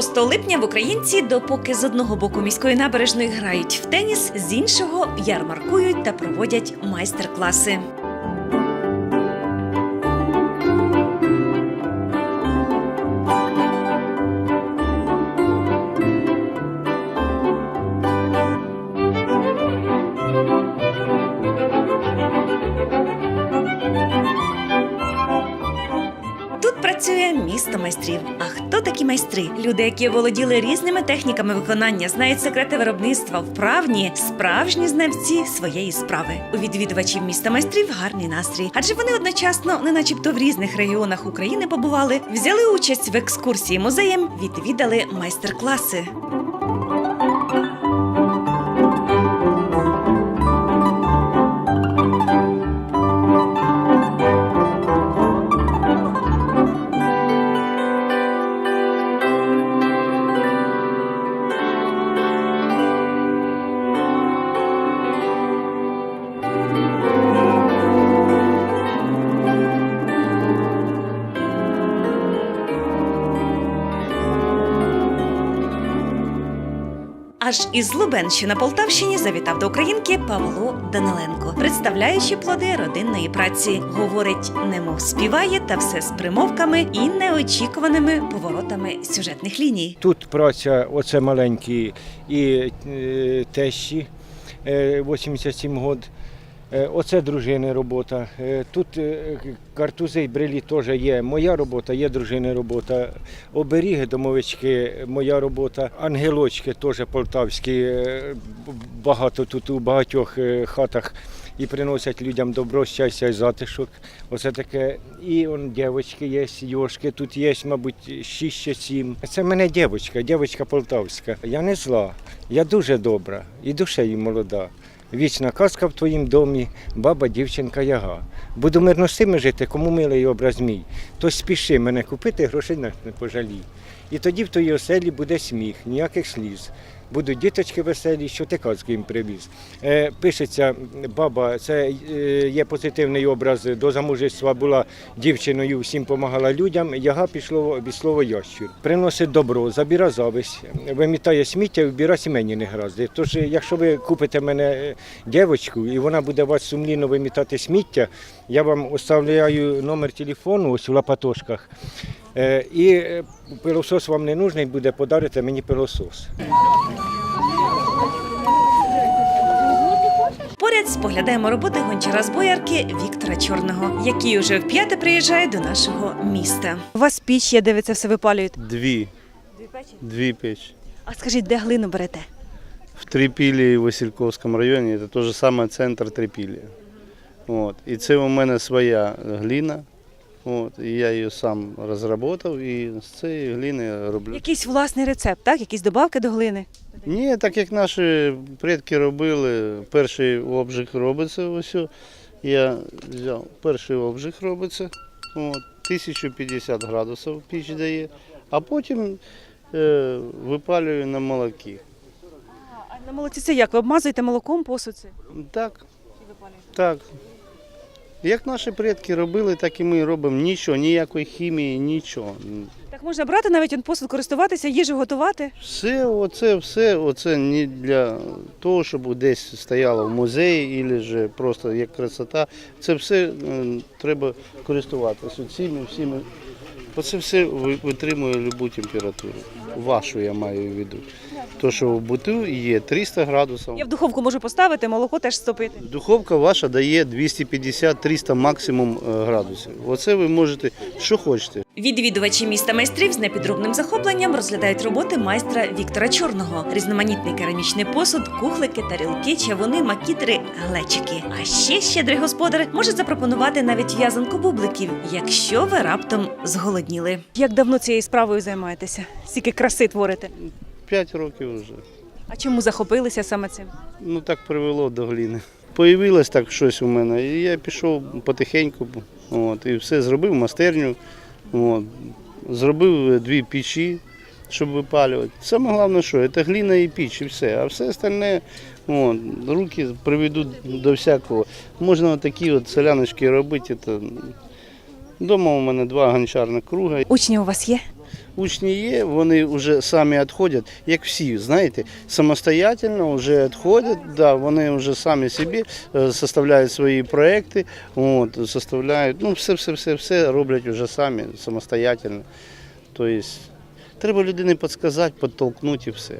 6 липня в українці, допоки з одного боку міської набережної грають в теніс, з іншого ярмаркують та проводять майстер-класи. Тут працює місто майстрів. Майстри? Люди, які володіли різними техніками виконання, знають секрети виробництва, вправні, справжні знавці своєї справи. У відвідувачів міста майстрів гарний настрій, адже вони одночасно, не начебто в різних регіонах України побували, взяли участь в екскурсії музеєм, відвідали майстер-класи. Аж із Лубен, на Полтавщині, завітав до українки Павло Даниленко, представляючи плоди родинної праці. Говорить, немов співає, та все з примовками і неочікуваними поворотами сюжетних ліній. Тут праця, оце маленькі і е, тещі, е, 87 год. Е, Оце дружини робота. Е, Тут е, картузи й брилі теж є. Моя робота, є дружини робота. Оберіги, домовички, моя робота. Ангелочки теж полтавські. Багато тут у багатьох хатах і приносять людям добро, щастя і затишок. Оце таке. І он дівчатки є, йошки тут є, мабуть, 6 чи 7. Це мене дівчинка, дівчинка полтавська. Я не зла, я дуже добра і душею молода. Вічна казка в твоїм домі, баба, дівчинка, яга. Буду мирно з цими жити, кому милий образ мій. То спіши мене купити, грошей не пожалій. І тоді в твоїй оселі буде сміх, ніяких сліз. Будуть діточки веселі, що ти казки їм привіз. Е, пишеться баба, це е, є позитивний образ. До замужества була дівчиною, всім допомагала людям. Яга пішло від слова ящур. Приносить добро, забіра зависть, вимітає сміття, вбіра сімейні негаразди. Тож, якщо ви купите мене е, дівчинку і вона буде вас сумлінно вимітати сміття, я вам оставляю номер телефону ось у лапатошках. Е, І е, пилосос вам не нужний буде, подарите мені пилосос. Поряд споглядаємо роботи гончара з боярки Віктора Чорного, який уже вп'яте приїжджає до нашого міста. У вас піч є, де ви це все випалюєте? Дві. Дві печі. Дві печі. А скажіть, де глину берете? В Трипілі в Васильковському районі це той же самий центр Трипілі. От. І це у мене своя глина. От. І я її сам розробив і з цієї глини роблю. Якийсь власний рецепт, так? Якісь добавки до глини? Ні, так як наші предки робили, перший обжиг робиться. Ось. Я взяв перший обжиг робиться. От. 1050 градусів піч дає, а потім е, випалюю на молокі. А на молоці це як? Ви обмазуєте молоком посуд? це? Так. Так. Як наші предки робили, так і ми робимо нічого, ніякої хімії, нічого. Так можна брати навіть он посуд, користуватися, їжу готувати. Все, оце, все, оце не для того, щоб десь стояло в музеї, або ж просто як красота. Це все е, треба користуватися цими всіми. Оце все витримує будь-яку температуру. Вашу я маю в виду. То, що в буту є 300 градусів. Я в духовку можу поставити, молоко теж стопити. Духовка ваша дає 250-300 максимум е, градусів. Оце ви можете, що хочете. Відвідувачі міста майстрів з непідробним захопленням розглядають роботи майстра Віктора Чорного, різноманітний керамічний посуд, кухлики, тарілки, чавуни, макітри, глечики. А ще щедрий господар може запропонувати навіть в'язанку бубликів, якщо ви раптом зголодніли. Як давно цією справою займаєтеся? Скільки краси творите? П'ять років вже. А чому захопилися саме цим? Ну так привело до глини. Появилось так щось у мене, і я пішов потихеньку, от, і все зробив майстерню, от, зробив дві печі, щоб випалювати. Саме головне, що це глина і піч, і все. А все остальне, от, руки приведуть до всякого. Можна такі от соляночки робити. Це... Дома у мене два гончарних круга. Учні у вас є? Учні є, вони вже самі відходять, як всі, знаєте, самостоятельно вже відходять, да, вони вже самі собі е, составляють свої проекти, от, составляють, ну, все, все, все, все роблять вже самі самостоятельно. Тобто, треба людині підказати, підтолкнути і все.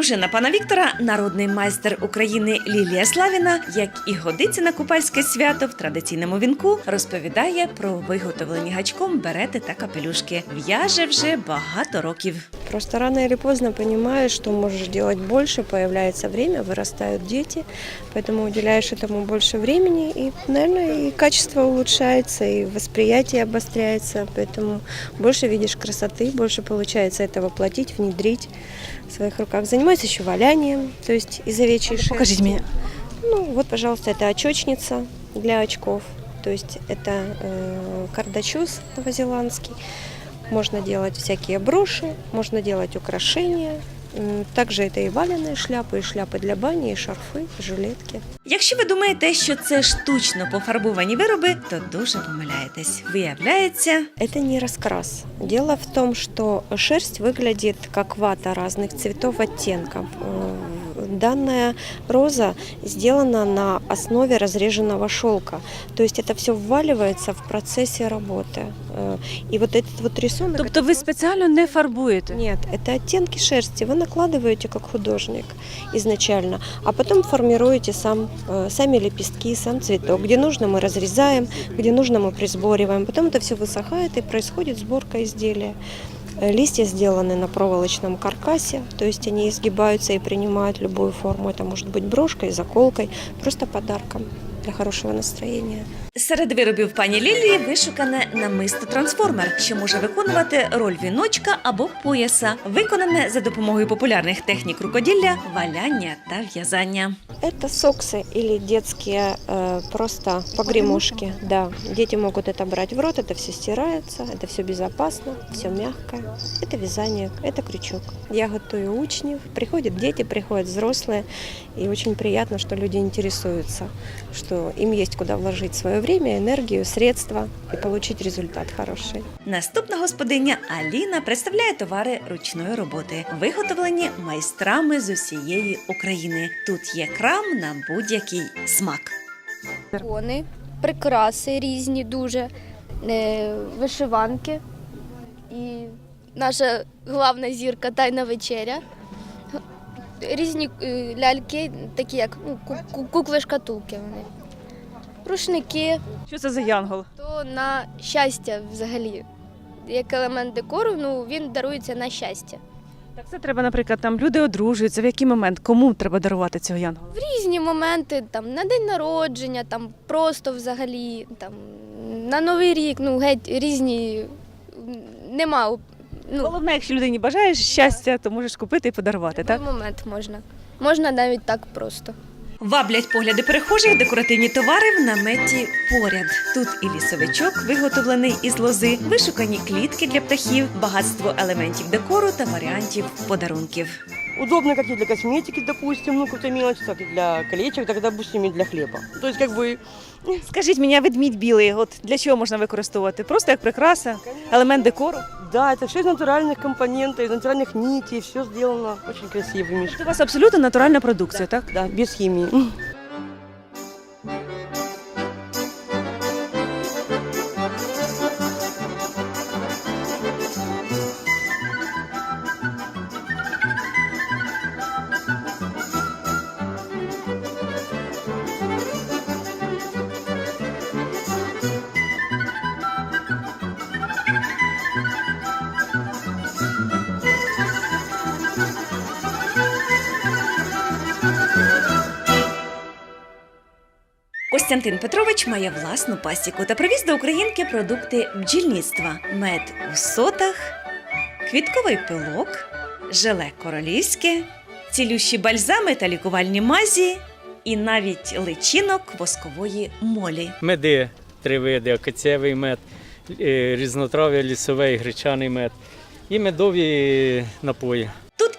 Дружина пана Віктора, народний майстер України Лілія Славіна, як і годиться на купальське свято в традиційному вінку, розповідає про виготовлені гачком берети та капелюшки. В'яже вже багато років. Просто рано или поздно понимаешь, что можешь делать больше, появляется время, вырастают дети, поэтому уделяешь этому больше времени, и, наверное, и качество улучшается, и восприятие обостряется, поэтому больше видишь красоты, больше получается это воплотить, внедрить в своих руках. Занимаюсь еще валянием, то есть из овечьей шерсти. Покажіть мені. Ну, вот, пожалуйста, это очечница для очков. То есть это э, кардачус новозеландский. Можно делать всякие броши, можно делать украшения. М, Также это и валеные шляпы, и шляпы для бани, и шарфы, и жилетки. Якщо ви думаєте, що це штучно пофарбовані вироби, то дуже помиляєтесь. Виявляється, Это не раскрас. Дело в том, что шерсть выглядит как вата разных цветов, оттенков. Э, Данная роза сделана на основе разреженного шелка. То есть это все вваливается в процессе работы. Э, И вот этот вот рисунок... Тобто это ви просто- спеціально не фарбуєте? Нет, это оттенки шерсти. Вы накладываете как художник изначально, а потом формируете сам, э, сами лепестки, сам цветок. Где нужно, мы разрезаем, где нужно, мы присбориваем. Потом это все высыхает и происходит сборка изделия. Э, Листья сделаны на проволочном каркасе, то есть они изгибаются и принимают любую форму. Это может быть брошкой, заколкой, просто подарком для хорошего настроения. серед виробів пані Лілії вишукане намисто трансформер, що може виконувати роль віночка або пояса, виконане за допомогою популярних технік рукоділля, валяння та в'язання. Это соксы или детские э, просто погремушки. Да, дети могут это брать в рот, это все стирается, это все безопасно, все мягкое. Это вязание, это крючок. Я готовлю учнев, приходят дети, приходят взрослые, и очень приятно, что люди интересуются, что им есть куда вложить свое время, энергию, средства и получить результат хороший. Наступна господиня Аліна представляє товари ручної роботи, виготовлені майстрами з усієї України. Тут є крам на будь-який смак. Ікони, прикраси різні дуже, е, вишиванки. І наша головна зірка тайна вечеря. Різні е, ляльки, такі як ну, ку- ку- кукли-шкатулки вони. Рушники, Що це за янгол? то на щастя взагалі. Як елемент декору, ну він дарується на щастя. Так це треба, наприклад, там люди одружуються. В який момент? Кому треба дарувати цього янгола? Різні моменти там на день народження, там просто взагалі, там на Новий рік, ну геть різні нема. Ну, Головне, якщо людині бажаєш щастя, то можеш купити і подарувати, так? Момент можна. Можна навіть так просто. Ваблять погляди перехожих декоративні товари в наметі поряд. Тут і лісовичок, виготовлений із лози, вишукані клітки для птахів, багатство елементів декору та варіантів подарунків. Удобно как и для косметики, допустим, ну какая-то мелочь, так и для колечек, так, допустим, и для хлеба. То есть как бы Скажіть мені, ведмідь білий, от для чого можна використовувати? Просто як прикраса, елемент декору. Да, это все из натуральных компонентов, из натуральных нитей, все сделано очень красивыми. Це у вас абсолютно натуральна продукція, так? Да, без химии. Костянтин Петрович має власну пасіку та привіз до українки продукти бджільництва: мед у сотах, квітковий пилок, желе королівське, цілющі бальзами та лікувальні мазі, і навіть личинок воскової молі. меди три види, акацевий мед, е, різнотрав'я лісовий, гречаний мед і медові напої.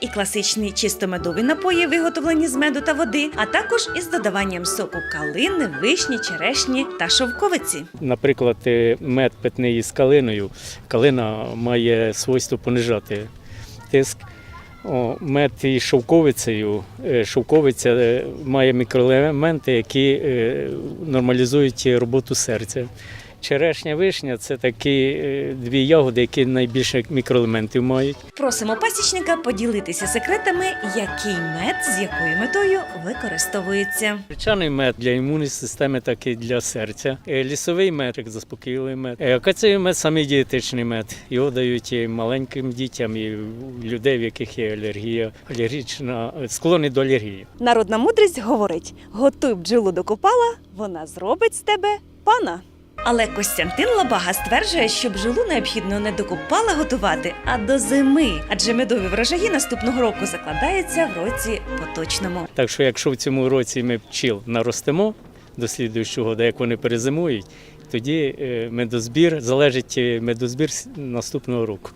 І класичні чистомедові напої, виготовлені з меду та води, а також із додаванням соку калини, вишні, черешні та шовковиці. Наприклад, е, мед питний із калиною. Калина має свойство понижати тиск. О, мед із шовковицею. е, Шовковиця е, має мікроелементи, які нормалізують роботу серця. Черешня вишня це такі е, дві ягоди, які найбільше мікроелементів мають. Просимо пасічника поділитися секретами, який мед з якою метою використовується. Гречаний мед для імунної системи, так і для серця. Е, Лісовий мед, як заспокійливий мед. Е, Акаційний мед самий дієтичний мед. Його дають і маленьким дітям, і людей, в яких є алергія, алергічна, склонні до алергії. Народна мудрість говорить: готуй бджолу до копала, вона зробить з тебе пана. Але Костянтин Лабага стверджує, що бджолу необхідно не до купала готувати, а до зими, адже медові врожаї наступного року закладаються в році поточному. Так що, якщо в цьому році ми пчіл наростимо до слідуючого года, як вони перезимують, тоді е, медозбір залежить е, медозбір наступного року.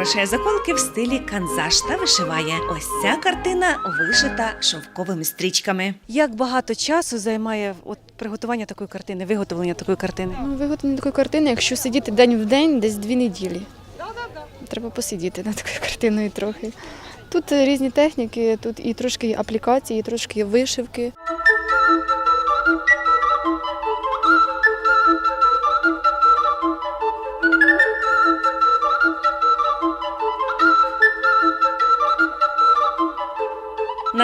Кузьмін заколки в стилі канзаш та вишиває. Ось ця картина вишита шовковими стрічками. Як багато часу займає от приготування такої картини, виготовлення такої картини? Ну, виготовлення такої картини, якщо сидіти день в день, десь дві неділі. Треба посидіти над такою картиною трохи. Тут е, різні техніки, тут і трошки аплікації, і трошки вишивки.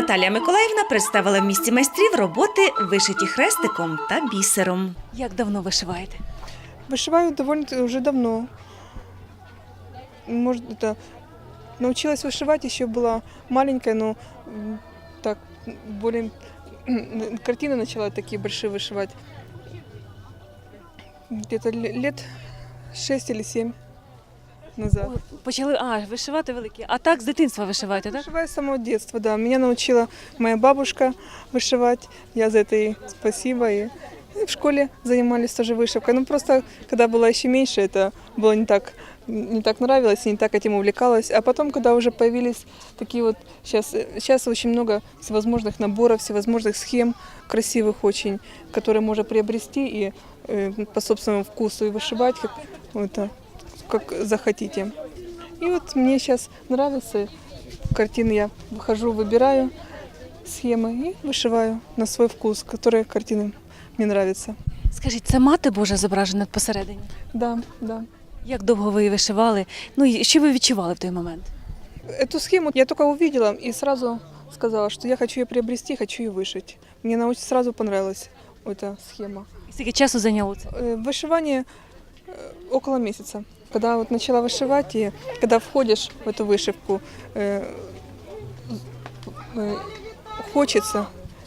Наталія Миколаївна представила в місті майстрів роботи, вишиті хрестиком та бісером. Як давно вишиваєте? Вышиваю довольно уже давно. Может, это научилась вышивать еще была маленькая, но м, так более картины начала такие большие вышивать. Где-то ле- лет 6 или 7 назад. Почали а, вишивати великі. А так з дитинства вишиваєте, так? Вышиваю с самого детства, да. Меня научила моя бабушка вышивать. Я за это ей спасибо. И и в школе занимались тоже вышивкой. Ну просто, когда была еще меньше, это было не так, не так нравилось, и не так этим увлекалась. А потом, когда уже появились такие вот, сейчас, сейчас очень много всевозможных наборов, всевозможных схем красивых очень, которые можно приобрести и э, по собственному вкусу и вышивать, как, это, как захотите. И вот мне сейчас нравится картины я выхожу, выбираю схемы и вышиваю на свой вкус, которые картины мне нравятся. Скажіть, це мати Божа зображена посередині? Да, да. Як довго ви її вишивали? Ну і що ви відчували в той момент? Эту схему я только увидела и сразу сказала, что я хочу ее приобрести, хочу ее вышить. Мне она очень сразу понравилась, эта схема. І Скільки часу зайняло це? Э, Вышивание э, около месяца. Когда вот начала вышивать, и когда входишь в эту вышивку, э, э, хочется,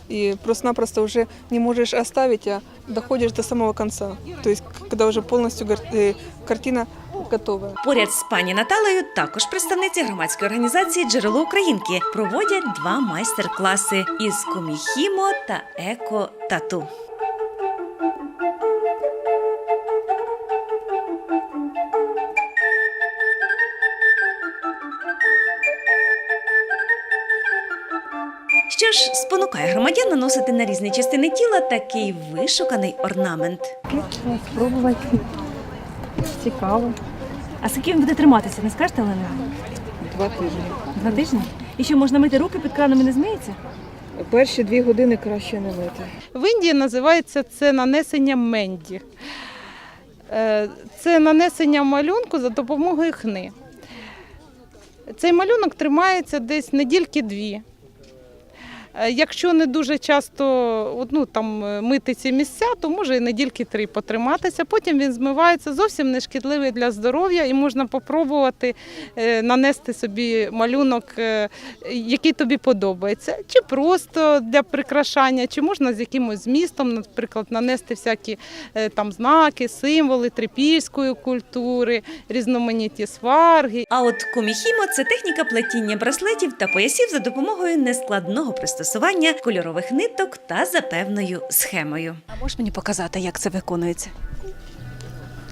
и просто-напросто уже не можешь оставить, а доходишь до самого конца. То есть, когда уже полностью гар- э, картина готова. Поряд з пані Наталею також представниці громадської організації Джерело Українки проводять два майстер-класи із коміхімо та еко тату. Що ж спонукає громадян наносити на різні частини тіла такий вишуканий орнамент. Спробувати. Цікаво. А скільки він буде триматися, не скажете, Олена? Два тижні. Два тижні? І що можна мити руки під краном і не змиється? Перші дві години краще не мити. В Індії називається це нанесення менді. Е, Це нанесення малюнку за допомогою хни. Цей малюнок тримається десь недільки дві. Е, Якщо не дуже часто ну, там, е, мити ці місця, то може і недільки три потриматися. Потім він змивається зовсім не шкідливий для здоров'я і можна попробувати е, нанести собі малюнок, який тобі подобається. Чи просто для прикрашання, чи можна з якимось змістом, наприклад, нанести всякі там знаки, символи трипільської культури, різноманітні сварги. А от коміхімо це техніка плетіння браслетів та поясів за допомогою нескладного пристосування кольорових ниток та за певною схемою. А можеш мені показати, як це виконується?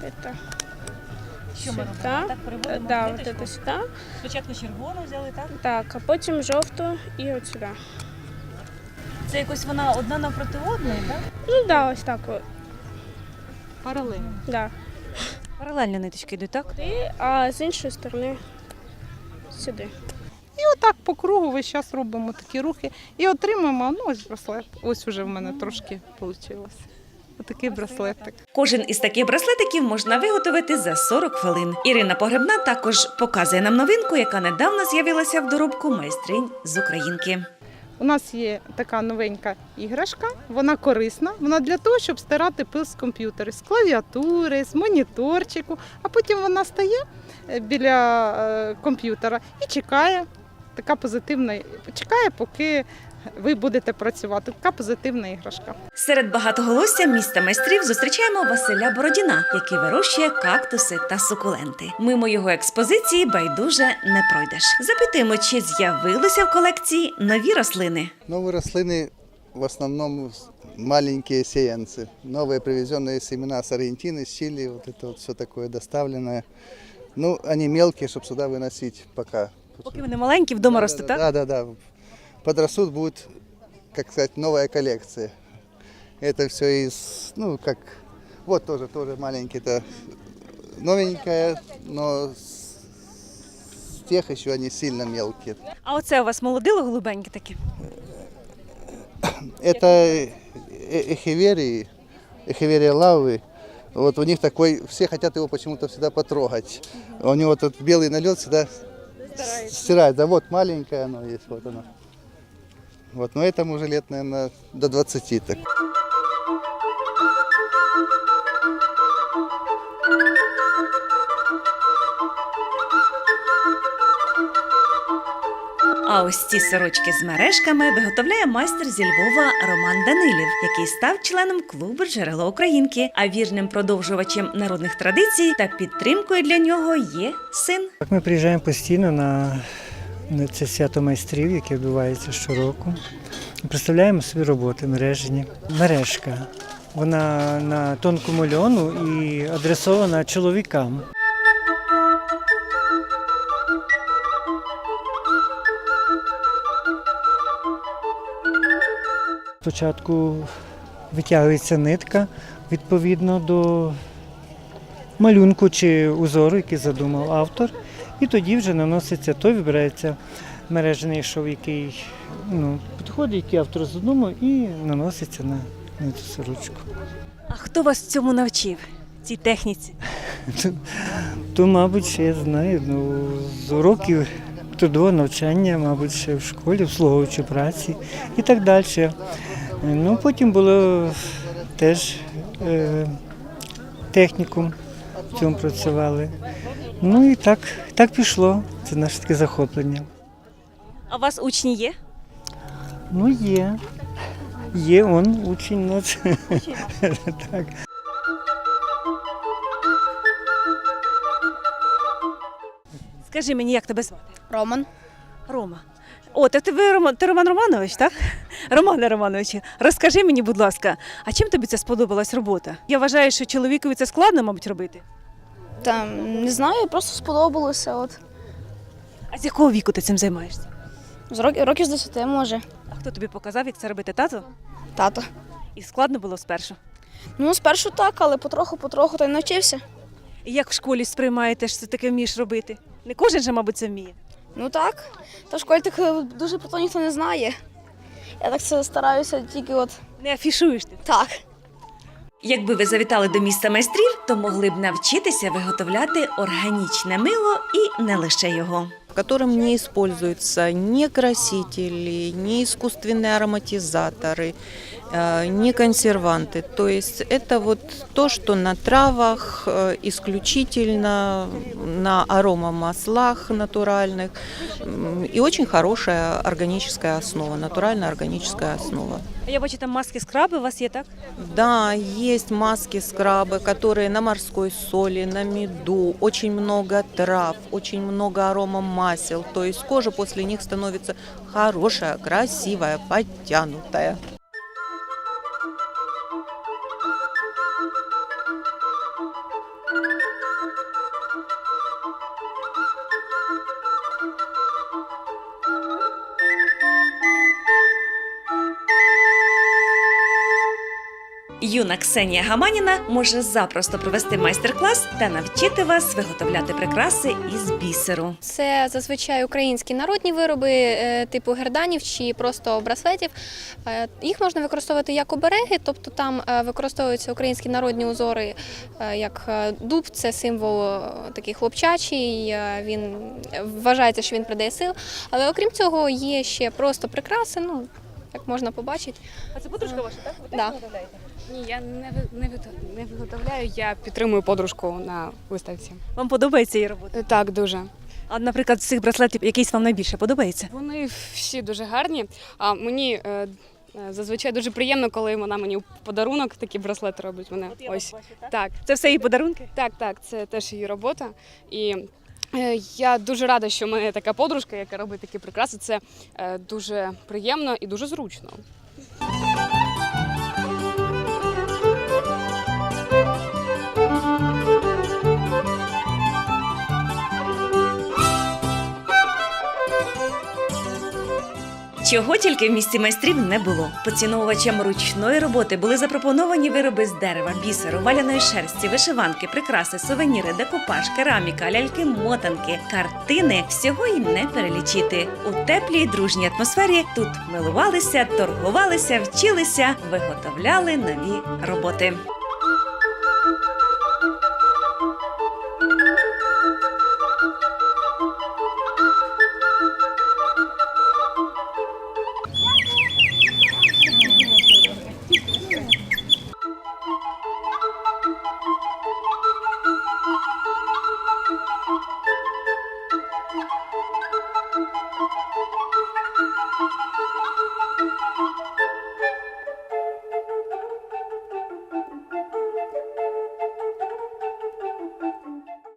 Это. Що ми Сюда. Е, Да, вот это сюда. Спочатку червону взяли, так? Так, а потім жовту і от сюди. Це якось вона одна напроти одної, так? Ну да, ось так. от. Паралельно. Да. Паралельно ниточки йдуть, так? І, а з іншої сторони сюди. І отак по кругу весь час робимо такі рухи і отримаємо ну, ось браслет. Ось уже в мене трошки вийшло. Отакий браслетик. Кожен із таких браслетиків можна виготовити за 40 хвилин. Ірина Погребна також показує нам новинку, яка недавно з'явилася в доробку майстринь з Українки. У нас є така новенька іграшка, вона корисна. Вона для того, щоб стирати пил з комп'ютера, з клавіатури, з моніторчику, а потім вона стає е, біля е, комп'ютера і чекає Така позитивна, чекає, поки ви будете працювати. Така позитивна іграшка. Серед багатоголосся міста майстрів зустрічаємо Василя Бородіна, який вирощує кактуси та сукуленти. Мимо його експозиції байдуже не пройдеш. Запитуємо, чи з'явилися в колекції нові рослини. Новые рослины в основном с- маленькие сеянцы. Новые привезенные семена с Аргентины, с Чили, вот это вот все такое доставленное. Ну, они мелкие, чтобы сюда выносить пока. Поки вони маленькі, вдома ростуть, так? Да, да, да. Подрастут, будет, как сказать, новая коллекция. Это все из, ну, как, вот тоже, тоже маленькие-то, новенькая, но с с тех еще они сильно мелкие. А оце у вас молодило голубенькі такі? Это э- эхиверии, эхиверия лавы. Вот у них такой, все хотят его почему-то всегда потрогать. У него тут белый налет всегда с- стирает. Да вот маленькое оно есть, вот оно. Вот, но этому уже лет, наверное, до 20 так. А ось ці сорочки з мережками виготовляє майстер зі Львова Роман Данилів, який став членом клубу Джерело Українки, а вірним продовжувачем народних традицій та підтримкою для нього є син. Так ми приїжджаємо постійно на, це свято майстрів, яке відбувається щороку. Представляємо собі роботи мережені. Мережка. Вона на тонкому льону і адресована чоловікам. Спочатку витягується нитка відповідно до малюнку чи узору, який задумав автор. І тоді вже наноситься, той вибирається мережений шов, який ну, підходить, який автор задумав, і наноситься на, на цю сорочку. А хто вас цьому навчив? Цій техніці? То, то, мабуть, ще я знаю, ну, з уроків трудового навчання, мабуть, ще в школі, обслуговуючи праці і так далі. Ну, потім було теж е, технікум, в цьому працювали. Ну і так, так пішло. Це наше таке захоплення. А у вас учні є? Ну, є. Є он учень у нас. так. Скажи мені, як тебе звати? Роман. Рома. О, так ти, ви, Роман, ти Роман Романович, так? Романе Романовичу, розкажи мені, будь ласка, а чим тобі це сподобалась робота? Я вважаю, що чоловікові це складно, мабуть, робити. Там не знаю, просто сподобалося. От А з якого віку ти цим займаєшся? з років, років з 10 може. А хто тобі показав, як це робити тато? Тато. І складно було спершу. Ну, спершу так, але потроху-потроху то й навчився. І як в школі сприймаєте, що ти таке вмієш робити? Не кожен же, мабуть, це вміє. Ну так. Та в школі так е, дуже про то ніхто не знає. Я так це стараюся тільки от Не афішуєш ти. так. Якби ви завітали до міста майстрів, то могли б навчитися виготовляти органічне мило і не лише його котором не используются ни красители, ни искусственные ароматизаторы, э, ни консерванты. То есть это вот то, что на травах э, исключительно, на аромамаслах натуральных. М, И очень хорошая органическая основа, натуральная органическая основа. Я бачу, там маски скраби у вас є, так? Да, есть маски, скрабы, которые на морской соли, на меду, очень много трав, очень много арома масел. То есть кожа после них становится хорошая, красивая, подтянутая. Юна Ксенія Гаманіна може запросто провести майстер-клас та навчити вас виготовляти прикраси із бісеру. Це зазвичай українські народні вироби, е, типу герданів чи просто браслетів. Е, Їх можна використовувати як обереги, тобто там е, використовуються українські народні узори, як дуб, це символ такий хлопчачий. Він вважається, що він придає сил. Але окрім цього, є ще просто прикраси. Ну як можна побачити. А це подружка ваша, так? Ви Да. виготовляєте? Ні, я не, ви- не, не виготовляю, я підтримую подружку на виставці. Вам подобається її робота? Е, Так, дуже. А, наприклад, з цих браслетів якийсь вам найбільше подобається? Вони всі дуже гарні. А мені е, е, зазвичай дуже приємно, коли вона мені в подарунок такі браслети робить. Мене ось так. Це все її подарунки? Так, так, це теж її робота. І е, я дуже рада, що в мене така подружка, яка робить такі прикраси. Це е, дуже приємно і дуже зручно. Чого тільки в місті майстрів не було. Поціновувачам ручної роботи були запропоновані вироби з дерева, бісеру, валяної шерсті, вишиванки, прикраси, сувеніри, декупаж, кераміка, ляльки, мотанки, картини. Всього й не перелічити. У теплій дружній атмосфері тут милувалися, торгувалися, вчилися, виготовляли нові роботи.